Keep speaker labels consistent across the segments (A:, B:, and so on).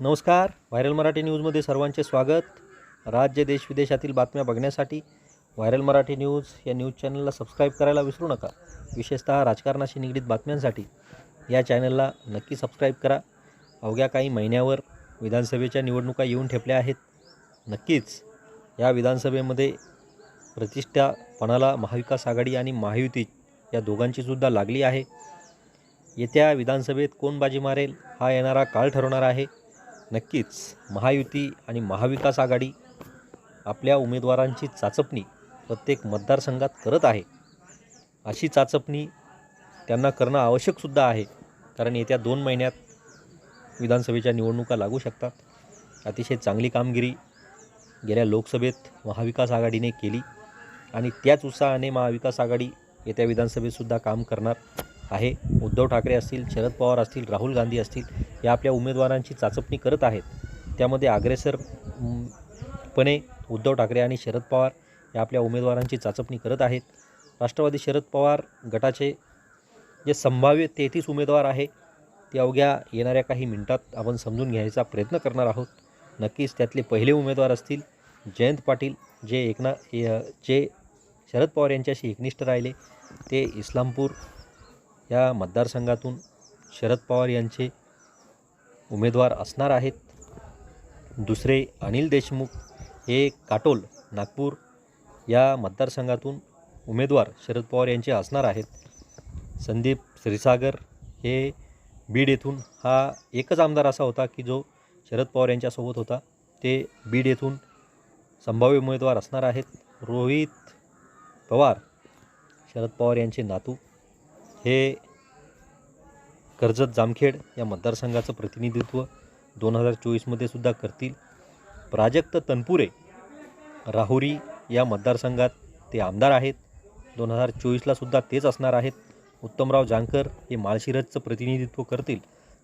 A: नमस्कार. व्हायरल मराठी न्यूजमध्ये सर्वांचे स्वागत. राज्य देश विदेशातील बातम्या बघण्यासाठी व्हायरल मराठी न्यूज या न्यूज चॅनलला सबस्क्राईब करायला विसरू नका. विशेषतः राजकारणाशी निगडीत बातम्यांसाठी या चॅनलला नक्की सबस्क्राईब करा. अवघ्या काही महिन्यावर विधानसभेच्या निवडणुका येऊन ठेपल्या आहेत. नक्कीच या विधानसभेमध्ये प्रतिष्ठापणाला महाविकास आघाडी आणि महायुती या दोघांचीसुद्धा लागली आहे. येत्या विधानसभेत कोण बाजी मारेल हा येणारा काळ ठरवणार आहे. नक्कीच महायुती आणि महाविकास आघाडी आपल्या उमेदवारांची चाचपणी प्रत्येक मतदारसंघात करत आहे. अशी चाचपणी त्यांना करणं आवश्यकसुद्धा आहे. कारण येत्या दोन महिन्यात विधानसभेच्या निवडणुका लागू शकतात. अतिशय चांगली कामगिरी गेल्या लोकसभेत महाविकास आघाडीने केली आणि त्याच उत्साहाने महाविकास आघाडी येत्या विधानसभेतसुद्धा काम करणार. आहे. उद्धव ठाकरे असतील शरद पवार असतील राहुल गांधी असतील या आपल्या उमेदवारांची चाचपणी करत आहेत. त्यामध्ये अग्रेसर पणे उद्धव ठाकरे आणि शरद पवार या आपल्या उमेदवारांची चाचपणी करत आहेत. राष्ट्रवादी शरद पवार गटाचे जे संभाव्य तेहतीस उमेदवार आहे ते अवघ्या येणाऱ्या काही मिनिटात आपण समजून घ्यायचा प्रयत्न करणार आहोत. नक्कीच त्यातले पहिले उमेदवार असतील जयंत पाटील जे एकना य- जे शरद पवार यांच्याशी एकनिष्ठ राहिले ते इस्लामपूर या मतदारसंघातून शरद पवार यांचे उमेदवार असणार आहेत. दुसरे अनिल देशमुख हे काटोल नागपूर या मतदारसंघातून उमेदवार शरद पवार यांचे असणार आहेत. संदीप श्रीसागर हे बीड येथून हा एकच आमदार असा होता की जो शरद पवार यांच्यासोबत होता. ते बीड येथून संभाव्य उमेदवार असणार आहेत. रोहित पवार शरद पवार यांचे नातू. हे कर्जत जामखेड या मतदारसंघाचं प्रतिनिधित्व दोन हजार चोवीसमध्ये सुद्धा करतील. प्राजक्त तनपुरे राहुरी या मतदारसंघात ते आमदार आहेत. दोन हजार चोवीसला सुद्धा तेच असणार आहेत. उत्तमराव जानकर हे माळशिरसचं प्रतिनिधित्व करतील.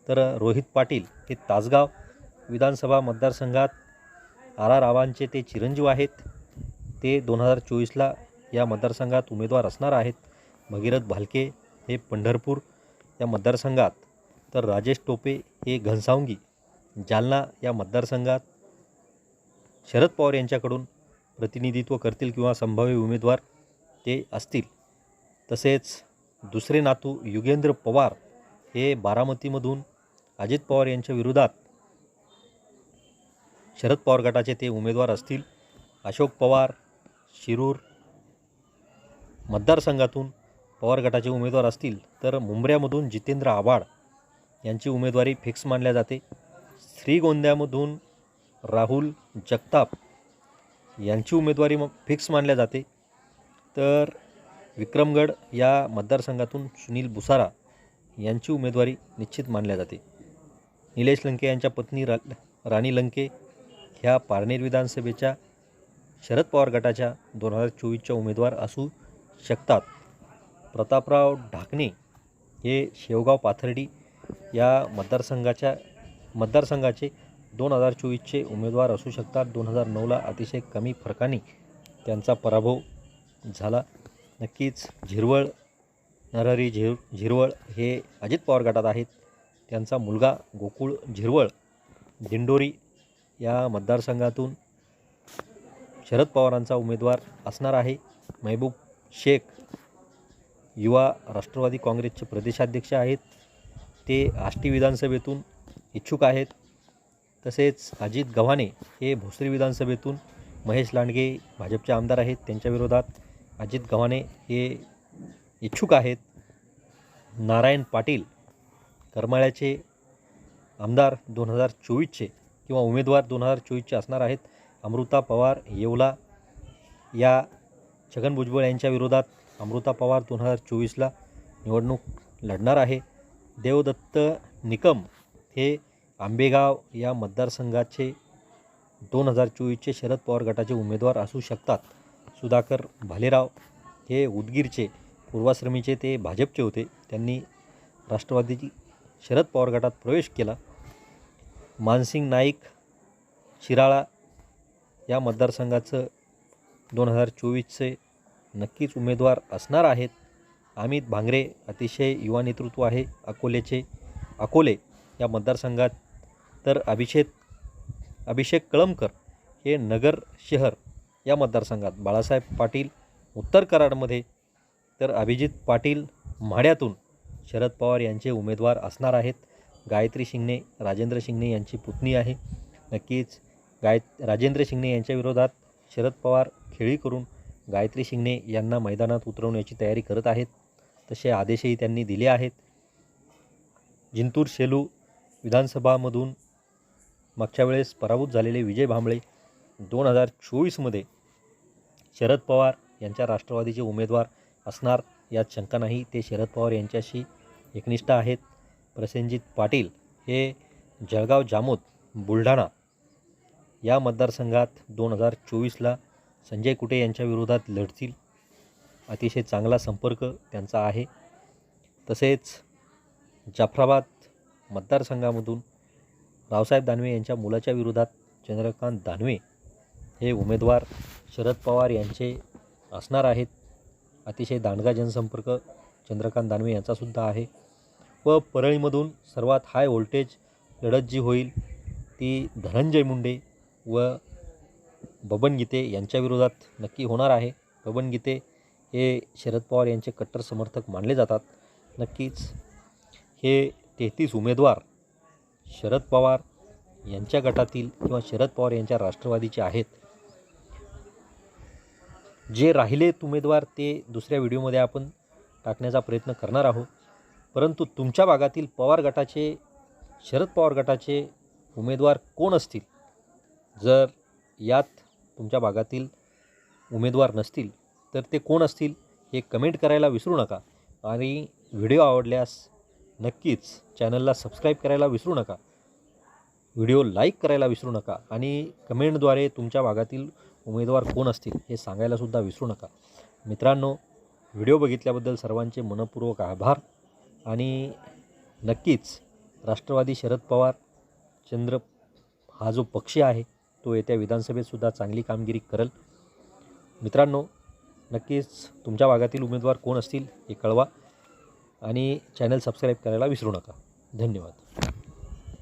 A: तर रोहित पाटील हे तासगाव विधानसभा मतदारसंघात आर आर रावांचे ते चिरंजीव आहेत. ते दोन हजार चोवीसला या मतदारसंघात उमेदवार असणार आहेत. भगीरथ भालके हे पंढरपूर या मतदारसंघात. तर राजेश टोपे हे घनसावंगी जालना या मतदारसंघात. शरद पवार यांच्याकडून प्रतिनिधित्व करतील किंवा संभाव्य उमेदवार ते असतील. तसेच दुसरे नातू युगेंद्र पवार हे बारामतीमधून अजित पवार यांच्या विरोधात शरद पवार गटाचे ते उमेदवार असतील. अशोक पवार शिरूर मतदारसंघातून पवार गटाचे उमेदवार असतील तर मुंबऱ्यामधून जितेंद्र आव्हाड यांची उमेदवारी फिक्स मानल्या जाते. श्रीगोंद्यामधून राहुल जगताप यांची उमेदवारी मग फिक्स मानल्या जाते. तर विक्रमगड या मतदारसंघातून सुनील बुसारा यांची उमेदवारी निश्चित मानल्या जाते. निलेश लंके यांच्या पत्नी रा राणी लंके ह्या पारनेर विधानसभेच्या शरद पवार गटाच्या दोन हजार चोवीसच्या उमेदवार असू शकतात. प्रतापराव ढाकणे हे शेवगाव पाथर्डी या मतदारसंघाच्या मतदारसंघाचे दोन हजार चोवीसचे उमेदवार असू शकतात. दोन हजार नऊला अतिशय कमी फरकाने त्यांचा पराभव झाला. नक्कीच झिरवळ नरहरी झिर झिरवळ हे अजित पवार गटात आहेत. त्यांचा मुलगा गोकुळ झिरवळ दिंडोरी या मतदारसंघातून शरद पवारांचा उमेदवार असणार आहे. महबूब शेख युवा राष्ट्रवादी काँग्रेसचे प्रदेशाध्यक्ष आहेत. ते आष्टी विधानसभेतून इच्छुक आहेत. तसेच अजित गव्हाणे हे भोसरी विधानसभेतून महेश लांडगे भाजपचे आमदार आहेत. त्यांच्या विरोधात अजित गव्हाणे हे इच्छुक आहेत. नारायण पाटील करमाळ्याचे आमदार दोन हजार चोवीसचे किंवा उमेदवार दोन हजार चोवीसचे असणार आहेत. अमृता पवार येवला या छगन भुजबळ यांच्या विरोधात अमृता पवार दोन हजार चोवीसला निवडणूक लढणार आहे. देवदत्त निकम हे आंबेगाव या मतदारसंघाचे दोन हजार चोवीसचे शरद पवार गटाचे उमेदवार असू शकतात. सुधाकर भालेराव हे उदगीरचे पूर्वाश्रमीचे ते भाजपचे होते. त्यांनी राष्ट्रवादीची शरद पवार गटात प्रवेश केला. मानसिंग नाईक शिराळा या मतदारसंघाचं दोन हजार चोवीसचे नक्कीच उमेदवार असणार आहेत. अमित भांगरे अतिशय युवा नेतृत्व आहे. अकोलेचे अकोले या मतदारसंघात. तर अभिषेक अभिषेक कळमकर हे नगर शहर या मतदारसंघात. बाळासाहेब पाटील उत्तर कराडमध्ये. तर अभिजित पाटील म्हाड्यातून शरद पवार यांचे उमेदवार असणार आहेत. गायत्री शिंगणे राजेंद्र शिंगणे यांची पुतणी आहे. नक्कीच गाय राजेंद्र शिंगणे यांच्या विरोधात शरद पवार खेळी करून गायत्री शिंगणे यांना मैदानात उतरवण्याची तयारी करत आहेत. तसे आदेशही त्यांनी दिले आहेत. जिंतूर शेलू विधानसभामधून मागच्या वेळेस पराभूत झालेले विजय भांबळे दोन हजार चोवीसमध्ये शरद पवार यांच्या राष्ट्रवादीचे उमेदवार असणार यात शंका नाही. ते शरद पवार यांच्याशी एकनिष्ठ आहेत. प्रसेनजित पाटील हे जळगाव जामोद बुलढाणा या मतदारसंघात दोन हजार चोवीसला संजय कुटे यांच्या विरोधात लढतील. अतिशय चांगला संपर्क त्यांचा आहे. तसेच जाफराबाद मतदारसंघामधून रावसाहेब दानवे यांच्या मुलाच्या विरोधात चंद्रकांत दानवे हे उमेदवार शरद पवार यांचे असणार आहेत. अतिशय दांडगा जनसंपर्क चंद्रकांत दानवे यांचासुद्धा आहे. व परळीमधून सर्वात हाय व्होल्टेज लढत जी होईल ती धनंजय मुंडे व बबन गीते यांच्या विरोधात नक्की होणार आहे. बबन गीते हे शरद पवार यांचे कट्टर समर्थक मानले जातात. नक्कीच हे तेहतीस उमेदवार शरद पवार यांच्या गटातील किंवा शरद पवार यांच्या राष्ट्रवादीचे आहेत. जे राहिलेत उमेदवार ते दुसऱ्या व्हिडिओमध्ये आपण टाकण्याचा प्रयत्न करणार आहोत. परंतु तुमच्या भागातील पवार गटाचे शरद पवार गटाचे उमेदवार कोण असतील? जर यात तुमच्या भागातील उमेदवार नसतील तर ते कोण असतील हे कमेंट करायला विसरू नका. आणि व्हिडिओ आवडल्यास नक्कीच चॅनलला सबस्क्राईब करायला विसरू नका. व्हिडिओ लाईक करायला विसरू नका. आणि कमेंटद्वारे तुमच्या भागातील उमेदवार कोण असतील हे सांगायलासुद्धा विसरू नका. मित्रांनो व्हिडिओ बघितल्याबद्दल सर्वांचे मनपूर्वक आभार. आणि नक्कीच राष्ट्रवादी शरद पवार चंद्र हा जो पक्ष आहे तो येत्या विधानसभेतसुद्धा चांगली कामगिरी करेल. मित्रांनो नक्कीच तुमच्या भागातील उमेदवार कोण असतील हे कळवा आणि चॅनल सबस्क्राईब करायला विसरू नका. धन्यवाद.